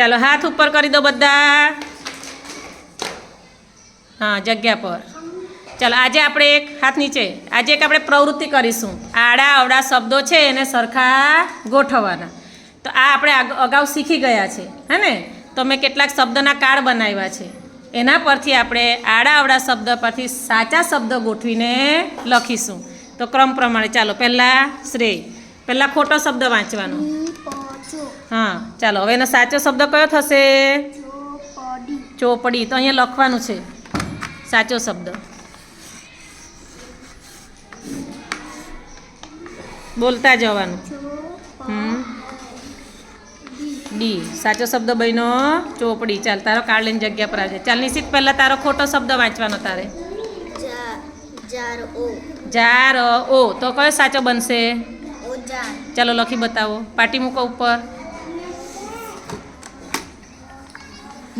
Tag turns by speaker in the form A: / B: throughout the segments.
A: ચાલો હાથ ઉપર કરી દો બધા. હા, જગ્યા પર. ચાલો, આજે આપણે એક હાથ નીચે. આજે એક આપણે પ્રવૃત્તિ કરીશું. આડા અવડા શબ્દો છે એને સરખા ગોઠવવાના. તો આ આપણે અગાઉ શીખી ગયા છે, હે ને? તો મેં કેટલાક શબ્દના કાર્ડ બનાવ્યા છે. એના પરથી આપણે આડા અવડા શબ્દ પરથી સાચા શબ્દ ગોઠવીને લખીશું. તો ક્રમ પ્રમાણે ચાલો, પહેલાં શ્રેય. પહેલાં ખોટો શબ્દ વાંચવાનો. હા ચાલો હવે એનો સાચો શબ્દ કયો થશે? ચોપડી. તો અહીંયા લખવાનું છે. સાચો શબ્દ. બોલતા જવાનું. ડી. સાચો શબ્દ બન્યો. ચોપડી. ચાલ તારો કાર્ડ લઈને જગ્યા પર આવજે. ચાલ નિશ્ચિત પહેલાં તારો ખોટો શબ્દ વાંચવાનો તારે.
B: જાર ઓ.
A: તો કયો સાચો બનશે? ચાલો લખી બતાવો. પાટી મૂકો ઉપર.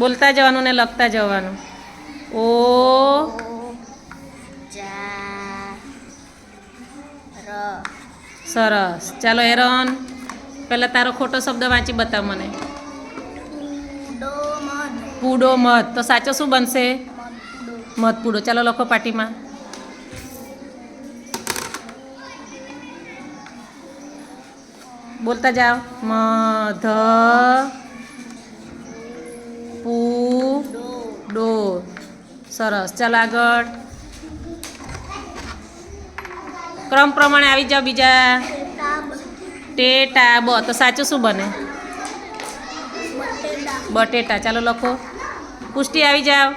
A: બોલતા જવાનું ને લખતા જવાનું. ઓ. સરસ. ચાલો, એરન. પહેલાં તારો ખોટો શબ્દ વાંચી બતાવ મને. પૂડો મત તો સાચો શું બનશે? મધ પૂડો. ચાલો, લખો પાટીમાં. બોલતા જાઓ. મધ.
B: ડો
A: ડો સરસ. ચાલો આગળ. ક્રમ પ્રમાણે આવી જાઓ બીજા. ટેટા બ, તો સાચું શું બને? બટેટા. ચાલો લખો. પુષ્ટિ આવી જાઓ.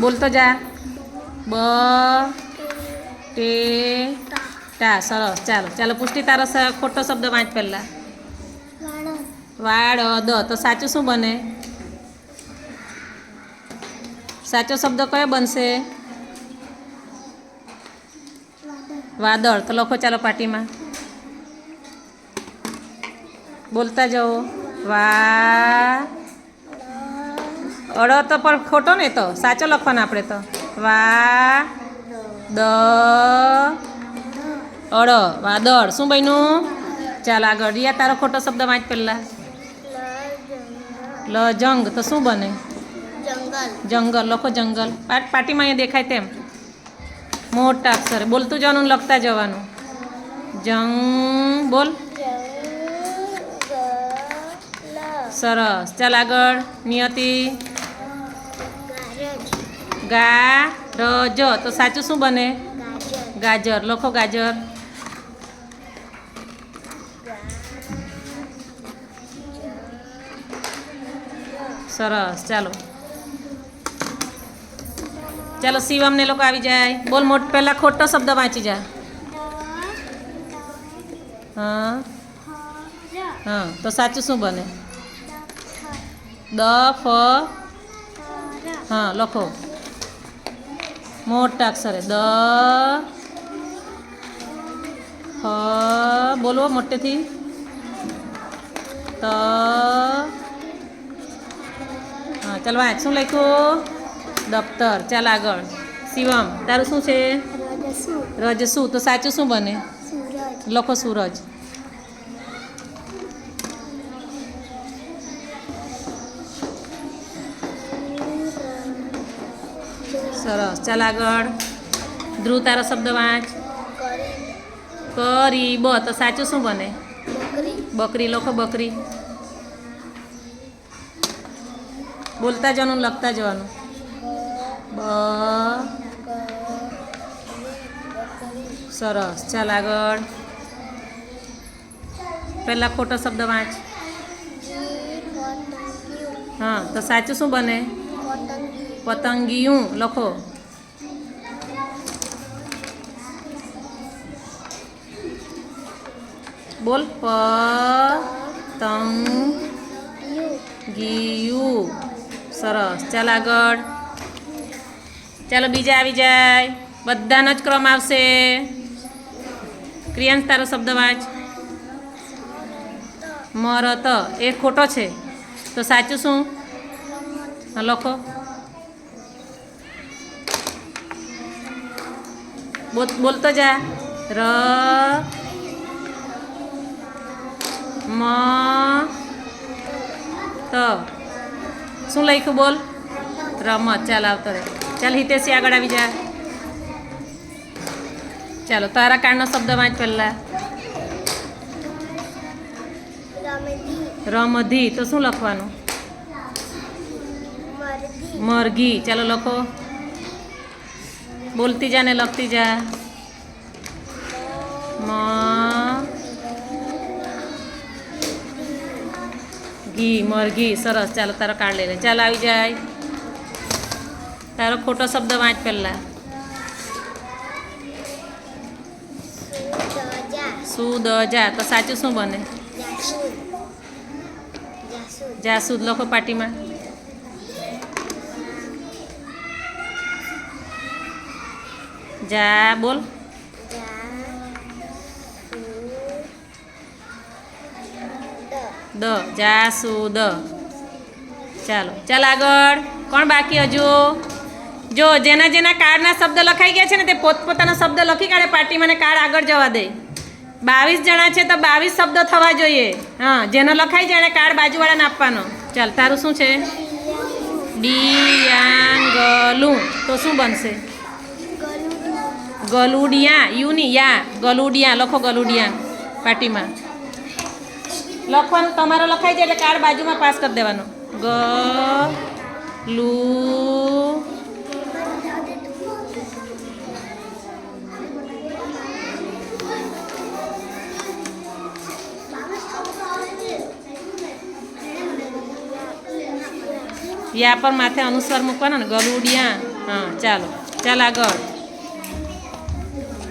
A: બોલતો જા. બ ટે ટા સરસ. ચાલો ચાલો. પુષ્ટિ તારો ખોટો શબ્દ વાંચ પહેલાં.
B: વાળો
A: દ. તો સાચું શું બને? સાચો શબ્દ કયો બનશે? વાદળ. તો લખો ચાલો પાટીમાં બોલતા જાઓ. વા અડો તો પણ ખોટો ને તો. સાચો લખવાનો આપણે તો. વા, દ અડ વાદળ. શું બન્યું? ચાલ આગળ. રિયા, તારો ખોટો શબ્દ વાંચ પહેલાં. લ જંગ તો શું બને?
B: જંગલ.
A: જંગલ લખો જંગલ. પાટ પાટીમાં અહીંયા દેખાય તેમ. મોટા અક્ષરે. બોલતું જવાનું લખતા જવાનું. જંગ બોલ. સરસ. ચાલ આગળ. નિયતિ. ગા ર જ તો સાચું શું બને? ગાજર. લખો ગાજર. સરસ, ચાલો. ચાલો, શિવમને લોકો આવી જાય. બોલ મોટ, પહેલાં ખોટો શબ્દ વાંચી જા. હા. હા, તો સાચું શું બને? દ, ફ. હા, લખો. મોટા અક્ષરે. દ, ફ. બોલો મોટેથી. ત ચાલ વાંચ શું લખ્યું? દફતર ચાલ આગળ. શિવમ. તારું શું છે?
B: રજ
A: શું તો સાચું શું બને? લખો સૂરજ. સરસ. ચાલ આગળ. ધ્રુવ તારો શબ્દ વાંચ.
B: કરી.
A: બ. તો સાચું શું બને?
B: બકરી.
A: લખો બકરી. બોલતા જવાનું લખતા જવાનું. બ, સરસ. ચાલ આગળ. પહેલાં ખોટો શબ્દ વાંચ. હા, તો સાચું શું બને? પતંગિયું. લખો. બોલ. પ તંગ ગિયું સરસ. ચાલ આગળ. ચાલો બીજા આવી જાય. બધાનો જ ક્રમ આવશે. ક્રિયાંશ, તારો શબ્દ વાંચ. મરત. એ ખોટો છે. તો સાચું શું? લખો. બોલતો જા. ર, મ, ત. શું લખ્યું બોલ? રમત. ચાલ આવતો રે ચાલ હિતેશી આગળ આવી જા ચાલો તારા કાળનો શબ્દ વાંચ પહેલા. રમધી. તો શું લખવાનું? મરઘી. ચાલો લખો. બોલતી જા ને લખતી જા. મ ઘી મરઘી સરસ ચાલો તારો કાર્ડ લઈ લે ચાલો આવી જાય તારો ખોટો શબ્દ વાંચ પહેલા
B: સુદજા
A: સુદજા તો સાચું શું બને
B: જાસૂદ જાસૂદ
A: જાસૂદ લખો પાટીમાં જા બોલ દ. જાસૂદ. ચાલો, ચાલ આગળ. કોણ બાકી હજુ? જો, જેના જેના કાર્ડના શબ્દ લખાઈ ગયા છે ને તે પોતપોતાનો શબ્દ લખી કાઢે. પાર્ટીમાં મને કાર્ડ આગળ જવા દે. બાવીસ જણા છે તો બાવીસ શબ્દ થવા જોઈએ. હા, જેનો લખાઈ જાય એને કાર્ડ બાજુવાળાને આપવાનો. ચાલ, તારું શું છે? ડિયાંગલું. તો શું બનશે? ગલુડિયા. યુની, યા, ગલુડિયા. લખો ગલુડિયા પાટીમાં લખવાનું તમારો લખાઈ જાય એટલે કાર્ડ બાજુમાં પાસ કરી દેવાનો. ગ, લુ, યા પર માથે અનુસ્વાર મૂકવાનો ને ગલુડિયા હા, ચાલો. ચાલ આગળ.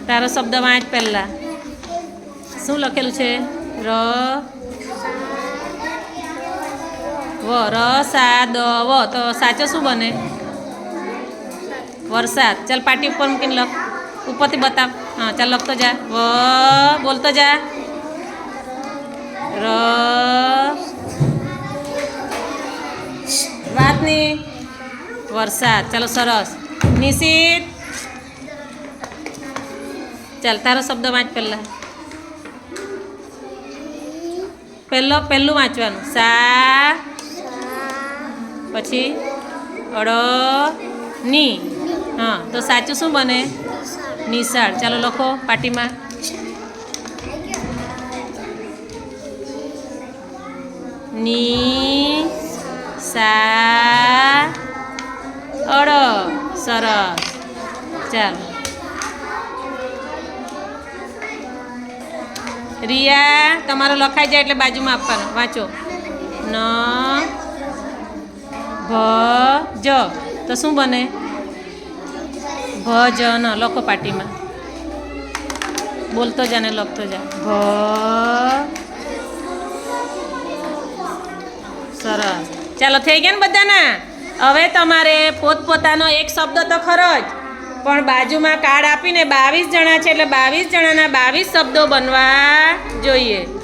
A: તારો શબ્દ વાંચ પહેલા. શું લખેલું છે? ર વ ર સા વ તો સાચો શું બને? વરસાદ. ચાલ પાટી ઉપર મૂકીને લખ. ઉપરથી બતાવ. હા, ચાલ લખતો જા. વ, બોલતો જા. ર વાત નહીં વરસાદ. ચાલો સરસ. નિશિત. ચાલ, તારો શબ્દ વાંચ પહેલાં. પહેલો, પહેલું વાંચવાનું. સા પછી અડની હા, તો સાચું શું બને? નિશાળ. ચાલો લખો પાટીમાં. ની સા અડ સરસ. ચાલો. રિયા, તમારો લખાઈ જાય એટલે બાજુમાં આપવાનો. વાંચો. ન ભ જ તો શું બને? ભજન, લખો પાટીમાં બોલતો જા ને લખતો જા. ભ. સરસ. ચાલો, થઈ ગયા ને બધાના? હવે તમારે પોતપોતાનો એક શબ્દ તો ખરો જ. પણ બાજુમાં કાર્ડ આપીને બાવીસ જણા છે એટલે બાવીસ જણાના બાવીસ શબ્દો બનવા જોઈએ.